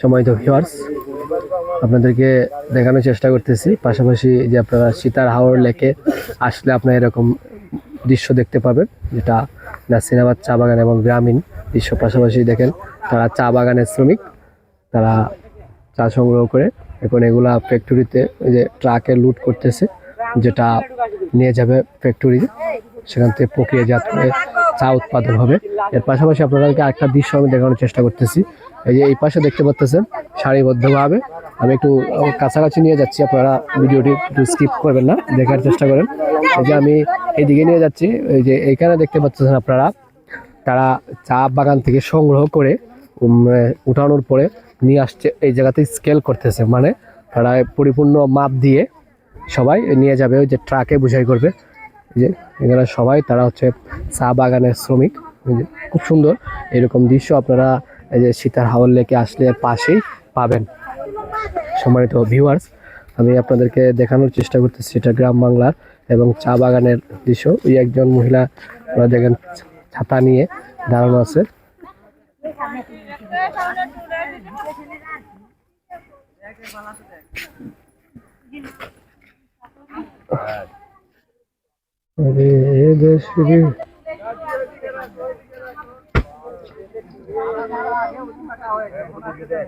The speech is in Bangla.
সময় তো ভিউয়ার্স আপনাদেরকে দেখানোর চেষ্টা করতেছি। পাশাপাশি যে আপনারা সীতার হাওড় লেকে আসলে আপনারা এরকম দৃশ্য দেখতে পাবেন, যেটা নাসিনাবাদ চা বাগান এবং গ্রামীণ দৃশ্য। পাশাপাশি দেখেন, তারা চা বাগানের শ্রমিক, তারা চা সংগ্রহ করে। এখন এগুলা ফ্যাক্টরিতে ওই যে ট্রাকে লুট করতেছে, যেটা নিয়ে যাবে ফ্যাক্টরি সেখান থেকে প্রক্রিয়াজাত করে চা উৎপাদন হবে। এর পাশাপাশি আপনাদেরকে আরেকটা দৃশ্য আমি দেখানোর চেষ্টা করতেছি এই যে এই পাশে দেখতে পাচ্ছেন সারিবদ্ধভাবে। আমি একটু কাছাকাছি নিয়ে যাচ্ছি, আপনারা ভিডিওটি একটু স্কিপ করবেন না, দেখার চেষ্টা করেন। এই যে আমি এইদিকে নিয়ে যাচ্ছি, এই যে এইখানে দেখতে পাচ্ছেন আপনারা, তারা চা বাগান থেকে সংগ্রহ করে উঠানোর পরে নিয়ে আসছে, এই জায়গাতে স্কেল করতেছে। মানে তারা পরিপূর্ণ মাপ দিয়ে সবাই নিয়ে যাবে, ওই যে ট্রাকে বুঝাই করবে। যে এখানে সবাই, তারা হচ্ছে চা বাগানের শ্রমিক। খুব সুন্দর, এরকম দৃশ্য আপনারা এই যে সীতার হাওয়ার লেকে আসলে পাশেই পাবেন। সম্মানিত ভিউয়ার্স আমি আপনাদেরকে দেখানোর চেষ্টা করতেছি এটা গ্রাম বাংলার এবং চা বাগানের দৃশ্য। ওই একজন মহিলা আপনারা দেখেন, ছাতা নিয়ে দাঁড়ানো আছে। দেশ রে।